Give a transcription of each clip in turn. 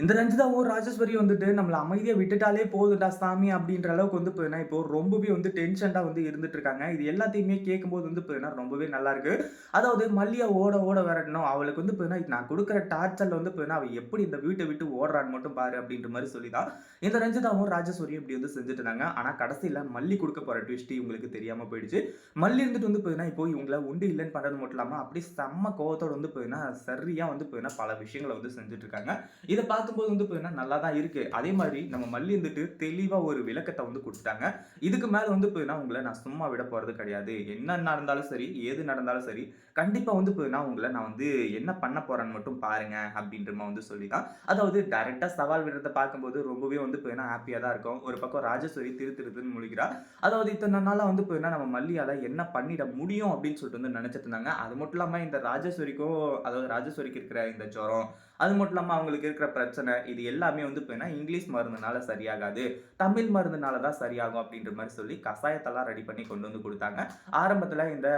இந்த ரஞ்சிதாவும் ராஜஸ்வரி வந்துட்டு நம்மளை அமைதியை விட்டுட்டாலே போதும்டா சாமி அப்படின்ற அளவுக்கு வந்து பார்த்தீங்கன்னா, இப்போ ரொம்பவே வந்து டென்ஷன்டா வந்து இருந்துட்டு இருக்காங்க. இது எல்லாத்தையுமே கேட்கும்போது வந்து பார்த்தீங்கன்னா, ரொம்பவே நல்லா இருக்கு. அதாவது மல்லியா ஓட ஓட விரட்டணும். அவளுக்கு வந்து பார்த்தீங்கன்னா, நான் கொடுக்குற டார்ச்சர்ல வந்து பார்த்தீங்கன்னா, அவள் எப்படி இந்த வீட்டை விட்டு ஓடுறான்னு மட்டும் பாரு அப்படின்ற மாதிரி சொல்லி தான், இந்த ரஞ்சிதாவும் ராஜேஸ்வரியும் இப்படி வந்து செஞ்சுட்டு இருந்தாங்க. ஆனா கடைசியில மல்லி கொடுக்க போற ட்விஸ்ட் இவங்களுக்கு தெரியாம போயிடுச்சு. மல்லி இருந்துட்டு வந்து பார்த்தீங்கன்னா, இப்போ இவங்கள உண்டு இல்லைன்னு பண்றது மட்டும் இல்லாம, அப்படியே செம்ம கோவத்தோட வந்து பார்த்தீங்கன்னா, சரியா வந்து போயினா பல விஷயங்கள வந்து செஞ்சுட்டு இருக்காங்க. இத பார்க்கும்போது வந்து பார்த்தீங்கன்னா, நல்லா தான் இருக்கு. அதே மாதிரி நம்ம மல்லி இருந்துட்டு தெளிவாக ஒரு விளக்கத்தை வந்து கொடுத்துட்டாங்க இதுக்கு மேலே வந்து பார்த்தீங்கன்னா, உங்களை நான் சும்மா விட போகிறது கிடையாது. என்ன நடந்தாலும் சரி, ஏது நடந்தாலும் சரி, கண்டிப்பாக வந்து பார்த்தீங்கன்னா, உங்களை நான் வந்து என்ன பண்ண போகிறேன்னு மட்டும் பாருங்க அப்படின்ற வந்து சொல்லி தான் அதாவது டேரெக்டாக சவால் விடுறதை பார்க்கும்போது ரொம்பவே வந்து பார்த்தீங்கன்னா, ஹாப்பியாக தான் இருக்கும். ஒரு பக்கம் ராஜஸ்வரி திரு திருன்னு முழிக்கிறா. அதாவது இத்தனை நாளாக வந்து பார்த்தீங்கன்னா, நம்ம மல்லியால் என்ன பண்ணிட முடியும் அப்படின்னு சொல்லிட்டு வந்து நினச்சிட்டு இருந்தாங்க. அது மட்டும் இல்லாமல் இந்த ராஜஸ்வரிக்கும் அதாவது ராஜஸ்வரிக்கு இருக்கிற இந்த ஜுரம், அது மட்டும் இல்லாமல் அவங்களுக்கு இருக்கிற பிரச்சனை, இது எல்லாமே வந்து போய்னா இங்கிலீஷ் மருந்துனால சரியாகாது. தமிழ் மருந்துனால தான் சரியாகும் அப்படின்ற மாதிரி சொல்லி கசாயத்தெல்லாம் ரெடி பண்ணி கொண்டு வந்து கொடுத்தாங்க ஆரம்பத்தில் இந்த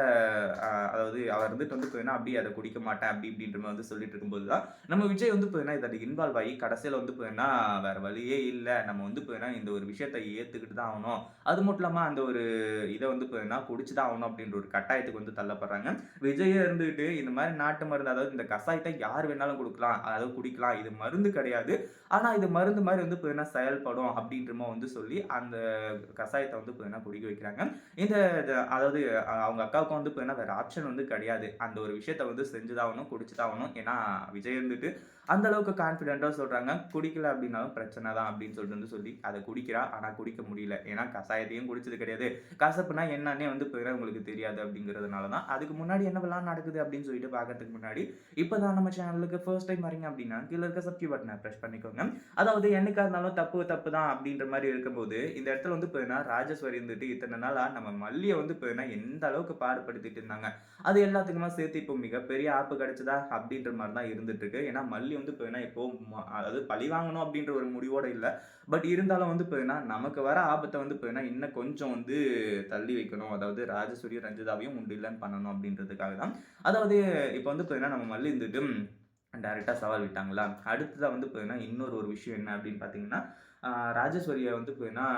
அதாவது அவர் இருந்துட்டு வந்து போய்னா அப்படியே அதை குடிக்க மாட்டேன் அப்படி இப்படின்ற மாதிரி வந்து சொல்லிட்டு இருக்கும்போது தான், நம்ம விஜய் வந்து பார்த்தீங்கன்னா, இதுல இன்வால்வ் ஆகி கடைசியில் வந்து போய்னா வேற வழியே இல்லை நம்ம வந்து போய்னா இந்த ஒரு விஷயத்தை ஏற்றுக்கிட்டு தான் ஆகணும் அது மட்டும் இல்லாமல் அந்த ஒரு இதை வந்து போய்னா குடிச்சு தான் ஆகணும் அப்படின்ற ஒரு கட்டாயத்துக்கு வந்து தள்ளப்படுறாங்க. விஜயே இருந்துக்கிட்டு இந்த மாதிரி நாட்டு மருந்து அதாவது இந்த கசாயத்தை யார் வேணாலும் கொடுக்கலாம் அதாவது குடிக்கலாம். இது மருந்து கிடையாது. ஆனால் இது மருந்து மாதிரி வந்து பார்த்தீங்கன்னா, செயல்படும் அப்படின்றமா வந்து சொல்லி அந்த கஷாயத்தை வந்து பார்த்தீங்கன்னா, குடிக்க வைக்கிறாங்க. இந்த அதாவது அவங்க அக்காவுக்கும் வந்து பார்த்தீங்கன்னா, வேறு ஆப்ஷன் வந்து கிடையாது. அந்த ஒரு விஷயத்த வந்து செஞ்சுதாகணும் குடிச்சுதாகணும் ஏன்னா விஜய் இருந்துட்டு அந்த அளவுக்கு கான்ஃபிடென்ட்டாக சொல்கிறாங்க குடிக்கல அப்படின்னாலும் பிரச்சனை தான் அப்படின்னு சொல்லிட்டு வந்து சொல்லி அதை குடிக்கிறா. ஆனால் குடிக்க முடியல. ஏன்னா கஷாயத்தையும் குடிச்சது கிடையாது. கசப்புனா என்னன்னே வந்து பார்த்தீங்கன்னா, உங்களுக்கு தெரியாது அப்படிங்கிறதுனால தான். அதுக்கு முன்னாடி என்னவெல்லாம் நடக்குது அப்படின்னு சொல்லிட்டு பார்க்கறதுக்கு முன்னாடி, இப்போ தான் நம்ம சேனலுக்கு ஃபர்ஸ்ட் டைம் வரீங்க அப்படின்னா, கீழே இருக்க சப்ஸ்கிரைப் பட்டனை பிரஸ் பண்ணிக்கோங்க. அதாவது என்னைக்காக இருந்தாலும் தப்பு தப்பு தான் அப்படின்ற மாதிரி இருக்கும்போது, இந்த இடத்துல வந்து பார்த்தீங்கன்னா, ராஜஸ்வரி இருந்துட்டு இத்தனை நாளாக நம்ம மல்லியை வந்து பார்த்தீங்கன்னா, எந்த அளவுக்கு பாடுபடுத்திட்டு இருந்தாங்க. அது எல்லாத்துக்குமா சேர்த்து இப்போ மிகப்பெரிய ஆப்பு கிடைச்சதா அப்படின்ற மாதிரி தான் இருந்துட்டு இருக்கு. ஏன்னா மல்லி வந்து பார்த்தீங்கன்னா, இப்போ அதாவது பழி வாங்கணும் அப்படின்ற ஒரு முடிவோட இல்லை பட் இருந்தாலும் வந்து பார்த்தீங்கன்னா, நமக்கு வர ஆபத்தை வந்து பார்த்தீங்கன்னா, இன்னும் கொஞ்சம் வந்து தள்ளி வைக்கணும். அதாவது ராஜஸ்வரியும் ரஞ்சிதாவையும் உண்டு இல்லைன்னு பண்ணணும் அப்படின்றதுக்காக தான். அதாவது இப்போ வந்து பார்த்தீங்கன்னா, நம்ம மல்லி இருந்துட்டு டேரெக்டாக சவால் விட்டாங்களா? அடுத்ததாக வந்து பார்த்தீங்கன்னா, இன்னொரு ஒரு விஷயம் என்ன அப்படின்னு பார்த்தீங்கன்னா, ராஜஸ்வரியை வந்து பார்த்தீங்கன்னா,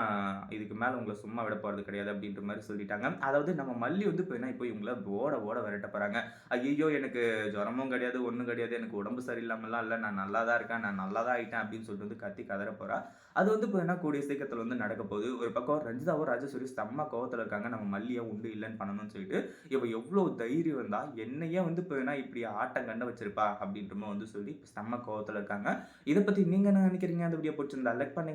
இதுக்கு மேலே உங்களை சும்மா விட போகிறது கிடையாது அப்படின்ற மாதிரி சொல்லிட்டாங்க. அதாவது நம்ம மல்லி வந்து போய்னா இப்போ இவங்கள ஓட ஓட விரட்ட போகிறாங்க ஐயோ எனக்கு ஜுரமும் கிடையாது, ஒன்றும் கிடையாது. எனக்கு உடம்பு சரியில்லாமலாம் இல்லை நான் நல்லா தான் இருக்கேன். நான் நல்லா தான் ஆகிட்டேன் அப்படின்னு சொல்லிட்டு வந்து கத்தி கதற போகிறா அது வந்து பார்த்தீங்கன்னா, கூடிய சீக்கிரத்தில் வந்து நடக்க போகுது. ஒரு பக்கம் ரஞ்சிதாவும், ராஜஸ்வரி செம்ம கோவத்தில் இருக்காங்க. நம்ம மல்லியாக உண்டு இல்லைன்னு பண்ணணும்னு சொல்லிட்டு. இப்போ எவ்வளோ தைரியம் இருந்தால் என்னையே வந்து பார்த்தீங்கன்னா, இப்படி ஆட்டம் கண்டு வச்சிருப்பா அப்படின்றமோ வந்து சொல்லி செம்ம கோவத்தில் இருக்காங்க. இதை பற்றி நீங்கள் என்ன நினைக்கிறீங்க? அது வீடியோ புடிச்சிருந்தா லைக் பண்ணுங்க,